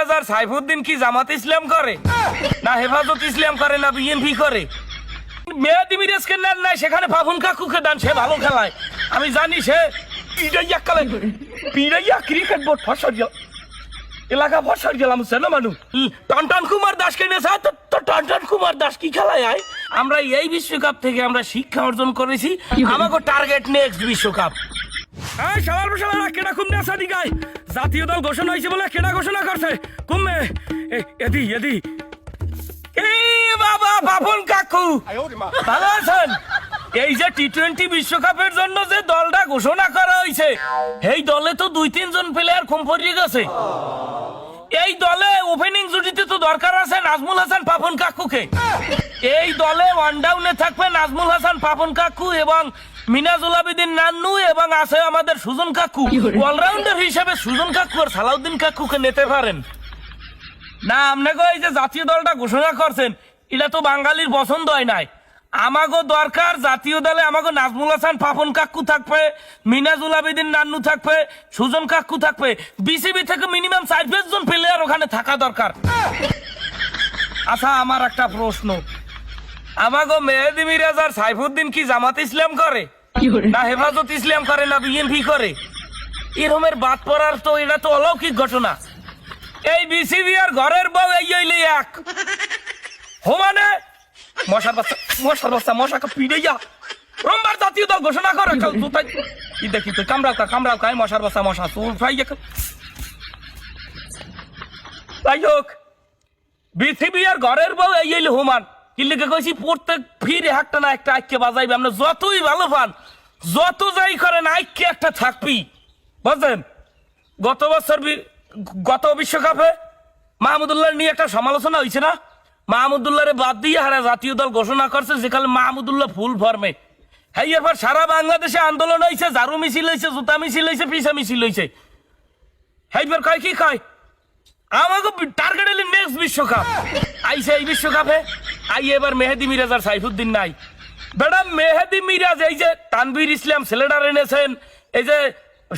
মিরাজ আর সাইফুদ্দিন কি জামাত ইসলাম করে? না হেফাজত ইসলাম করে না বিএনপি করে? মেয়াদি মিরাজকে নেন নাই সেখানে ফাফুন কাকুকে দেন সে ভালো খেলায়। আমি জানি সে পিড়াইয়া পিড়াইয়া ক্রিকেট বোর্ড গেল। এলাকা ফসল গেলাম সে না মানু টনটন কুমার দাসকে নিয়েছে তো তো টনটন কুমার দাস কি খেলায় আয়? আমরা এই বিশ্বকাপ থেকে আমরা শিক্ষা অর্জন করেছি। আমাকে টার্গেট নেক্সট বিশ্বকাপ। এই সবার বসালা কেডা কুম দেশা দিগাই জাতীয় দল ঘোষণা হয়েছে বলে কেডা ঘোষণা করছে? কুমে এদি এদি। বাবা বাবন কাকু। ভালো আছেন? এই যে টি টোয়েন্টি বিশ্বকাপের জন্য যে দলটা ঘোষণা করা হয়েছে এই দলে তো দুই, তিনজন প্লেয়ার কম পড়িয়ে গেছে। এই দলে ওপেনিং জুটিতে তো দরকার আছে নাজমুল হাসান পাপন কাকুকে। এই দলে ওয়ান ডাউনে থাকবে নাজমুল হাসান পাপন কাকু এবং মিনাজুল আবিদিন নান্নু এবং আছে আমাদের সুজন কাকু। অলরাউন্ডার হিসেবে সুজন কাকু আর সালাউদ্দিন কাকুকে নিতে পারেন। না আপনাকে এই যে জাতীয় দলটা ঘোষণা করছেন এটা তো বাঙালির পছন্দ হয় নাই। আমাগো দরকার জাতীয় দলে আমাগো নাজমুল হাসান পাপন কাকু থাকবে মিনাজুল আবেদিন নান্নু থাকবে সুজন কাকু থাকবে। বিসিবি থেকে মিনিমাম চার জন প্লেয়ার ওখানে থাকা দরকার। আচ্ছা আমার একটা প্রশ্ন। আমাগো মেহেদি মিরাজ আর সাইফুদ্দিন কি জামাত ইসলাম করে? না হেফাজত ইসলাম করে না বিএনপি করে? এরমের বাদ পড়ার তো এটা তো অলৌকিক ঘটনা। এই বিসিবি আর ঘরের বউ এই হইলে এক। হোমানে মশার বাচ্চা মশার বাচ্চা মশাকে পিড়ে যা রোমবার জাতীয় দল ঘোষণা করে চল তাই ই দেখি তুই কামড়াও কা কামড়াও কাই মশার বাচ্চা মশা চুল ফাই যাক তাই হোক বিসিবি আর ঘরের বউ এই হইলে হোমান কিল্লিকে কইছি, প্রত্যেক ফির একটা না একটা আইকে বাজাইবে। আমরা যতই ভালো পান, যত যাই করেন আইকে একটা থাকবি। বুঝলেন গত বছর গত বিশ্বকাপে মাহমুদুল্লাহ নিয়ে একটা সমালোচনা হয়েছে না? মাহমুদুল্লাহরে বাদ দিয়ে হারা জাতীয় দল ঘোষণা করছে যেখানে মাহমুদুল্লাহ ফুল ফর্মে। হ্যাঁ এরপর সারা বাংলাদেশে আন্দোলন হয়েছে ঝাড়ু মিছিল হয়েছে জুতা মিছিল হয়েছে পিসা মিছিল হয়েছে হ্যাঁ কয় কি কয়? আমাকে টার্গেট এলি নেক্সট বিশ্বকাপ। আইসে এই বিশ্বকাপে। আই এবার মেহেদি মিরাজ আর সাইফুদ্দিন নাই। ম্যাডাম মেহেদি মিরাজ এই যে তানভীর ইসলাম ছেলেটার এনেছেন এই যে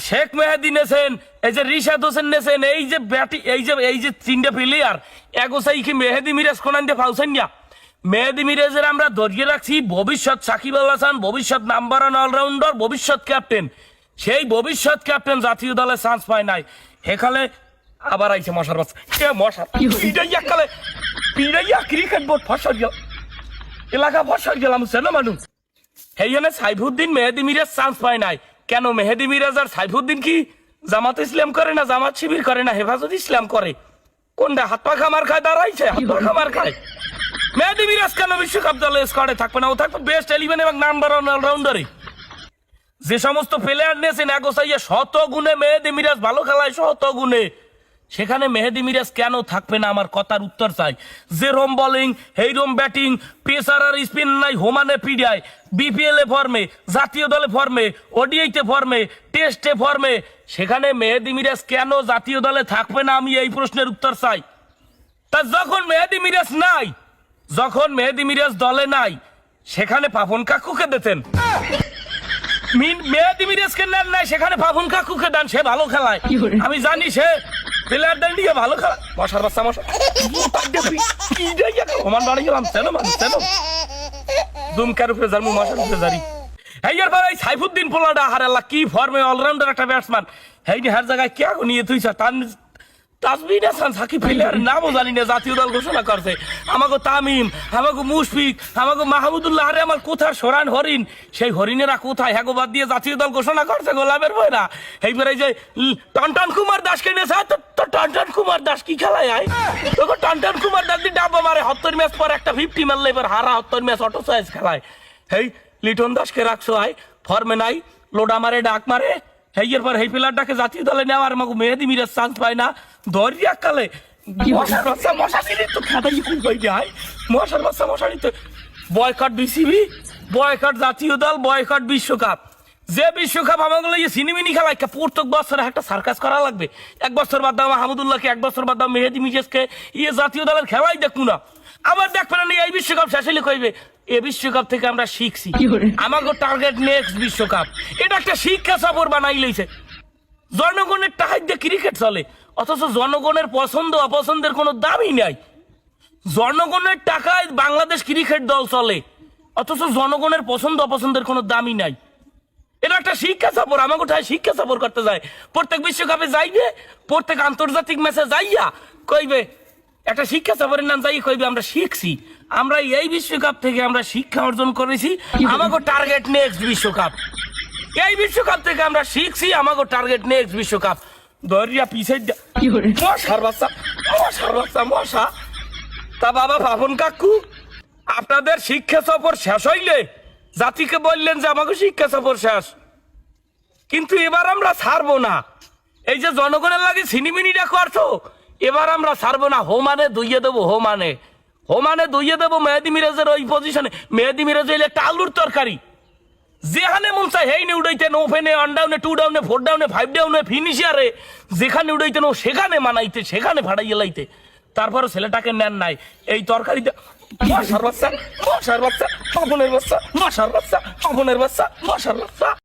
শেখ মেহেদি নেছেন এই যে রিশাদ হোসেন নেছেন এই যে ব্যাটি এই যে এই যে তিনটে প্লেয়ার এগোসাই কি মেহেদি মিরাজ কোনান দিয়ে পাউছেন না মেহেদি মিরাজের আমরা ধরিয়ে রাখছি ভবিষ্যৎ সাকিব আল হাসান ভবিষ্যৎ নাম্বার ওয়ান অলরাউন্ডার ভবিষ্যৎ ক্যাপ্টেন সেই ভবিষ্যৎ ক্যাপ্টেন জাতীয় দলে চান্স পায় নাই। এখানে আবার আইছে মশার বাচ্চা। এ মশা পিড়াইয়া কালে পিড়াইয়া ক্রিকেট বোর্ড ফসল গেল। এলাকা ফসল গেলাম সে না মানুষ সেইখানে সাইফুদ্দিন মেহেদি মিরাজ চান্স পায় নাই। কেন মেহেদি মিরাজ আর সাইফুদ্দিন কি? জামাত ইসলাম করে না, জামাত শিবির করে না, হেফাজত ইসলাম করে? কোনটা হাত পা খামার খায়, দাঁড়াইছে, হাত পা খামার খায়। মেহেদি মিরাজ কেন বিশ্বকাপ দলে স্কোয়াডে থাকবে না, ও থাকবে বেস্ট এলিভেন এবং নাম্বার ওয়ান অলরাউন্ডারে যে সমস্ত প্লেয়ার নিয়েছেন এগোসাইয়া শত গুণে মেহেদি মিরাজ ভালো খেলায় শত গুণে সেখানে মেহেদি মিরাজ কেন থাকবে না? আমার কথার উত্তর চাই। যে রোম বোলিং হেইরোম ব্যাটিং পেসার আর স্পিন নাই হোমানে পিডিয়ায়। বিপিএল এ ফর্মে জাতীয় দলে ফর্মে ওডিআইতে ফর্মে টেস্টে ফর্মে সেখানে মেহেদি মিরাজ কেন জাতীয় দলে থাকবে না? আমি এই প্রশ্নের উত্তর চাই। তা যখন মেহেদি মিরাজ নাই যখন মেহেদি মিরাজ দলে নাই সেখানে পাপন কাকুকে দিতেন। মেহেদি মিরাজকে নেন নাই সেখানে পাপন কাকুকে দেন সে ভালো খেলায়। আমি জানি সে প্লেয়ার দেন দিয়ে ভালো খেলা। মশার বাচ্চা মশা ওমান বাড়ি গেলাম। চেনো মান, চেনো। দুমকার উপরে যার মশার উপরে যারি এর পরে সাইফুদ্দিন পোলাডা হারাল্লা কি ফর্মে অলরাউন্ডার একটা ব্যাটসম্যান যে হার জায়গায় কে নিয়ে তুই তার তাসবিন হাসান সাকিব প্লেয়ার নামও জানি না, জাতীয় দল ঘোষণা করছে। আমাকে তামিম আমাকে মুশফিক আমাকে মাহমুদুল্লাহ, আরে আমার কোথার সরান হরিণ? সেই হরিণেরা কোথায়? হ্যাগো দিয়ে জাতীয় দল ঘোষণা করছে গোলামের বইরা এইবার এই যে টনটন কুমার দাসকে নিয়েছে তো টনটন কুমার দাস কি খেলায় আয়? তোকে টনটন কুমার দাস দিয়ে মারে হত্তর ম্যাচ পর একটা ফিফটি মারলে এবার হারা হত্তর ম্যাচ অটো সাইজ খেলায়। হেই, লিটন দাসকে রাখছো আয় ফর্মে নাই, লোডা মারে, ডাক মারে। হেইয়ের পর হেই প্লেয়ারটাকে জাতীয় দলে নেওয়ার আমাকে মেহেদি মিরাজ চান্স পায় না। ধরিয়া কালে মশার বাচ্চা তো খুব হয়ে যায়। মশার বাচ্চা মশারি তো বয়কট বিসিবি বয়কট জাতীয় দল বয়কট বিশ্বকাপ। যে বিশ্বকাপ আমাগুলো সিনেমিনি প্রত্যেক বছরে একটা সার্কাস করা লাগবে। এক বছর বাদ দাও এক বছর বাদ দাও মেহেদি মিজেসকে ইয়ে জাতীয় দলের খেলাই দেখব না। আবার দেখবে না এই বিশ্বকাপ শেষ হলে কইবে এ বিশ্বকাপ থেকে আমরা শিখছি। আমাকে টার্গেট নেক্সট বিশ্বকাপ। এটা একটা শিক্ষা সফর বানাই লইছে। জনগণের টাকায় দিয়ে ক্রিকেট চলে। অথচ জনগণের পছন্দ অপছন্দের কোনো দামই নাই। জনগণের টাকায় বাংলাদেশ ক্রিকেট দল চলে। অথচ জনগণের পছন্দ অপছন্দের কোনো দামই নাই। এটা একটা শিক্ষা সফর আমাকে কোথায় শিক্ষা সফর করতে যায়। প্রত্যেক বিশ্বকাপে যাইবে প্রত্যেক আন্তর্জাতিক ম্যাচে যাইয়া কইবে একটা শিক্ষা সফরের নাম যাই কইবে আমরা শিখছি। আমরা এই বিশ্বকাপ থেকে আমরা শিক্ষা অর্জন করেছি। আমাকে টার্গেট নেক্সট বিশ্বকাপ। এই বিশ্বকাপ থেকে আমরা শিখছি আমাকে টার্গেট নেক্সট বিশ্বকাপ। দরিয়া পিছিয়ে মশার বাচ্চা মশার বাচ্চা মশা। তা বাবা ভাবন কাকু আপনাদের শিক্ষা সফর শেষ হইলে জাতিকে বললেন যে আমাকে শিক্ষা সফর শেষ। কিন্তু এবার আমরা ছাড়বো না। এই যে জনগণের লাগে সিনিমিনিটা করছ এবার আমরা ছাড়বো না, হোমানে দুইয়ে দেবো, হোমানে। হোমানে দুইয়ে দেবো, মেহেদি মিরাজের ওই পজিশনে মেহেদি মিরাজ হইলে একটা আলুর তরকারি। যেখানে মন চায় হেই উড়াইতেন ওপেনে ওয়ান ডাউনে টু ডাউনে ফোর ডাউনে ফাইভ ডাউনে ফিনিশিয়ারে যেখানে উড়াইতেন ও সেখানে মানাইতে, সেখানে ভাড়াইয়ে লাইতে। তারপরে ছেলেটাকে নেন নাই। এই তরকারিতে, মশার বাচ্চা মশার বাচ্চা অপনের বাচ্চা, মশার বাচ্চা অপনের বাচ্চা, মশার বাচ্চা।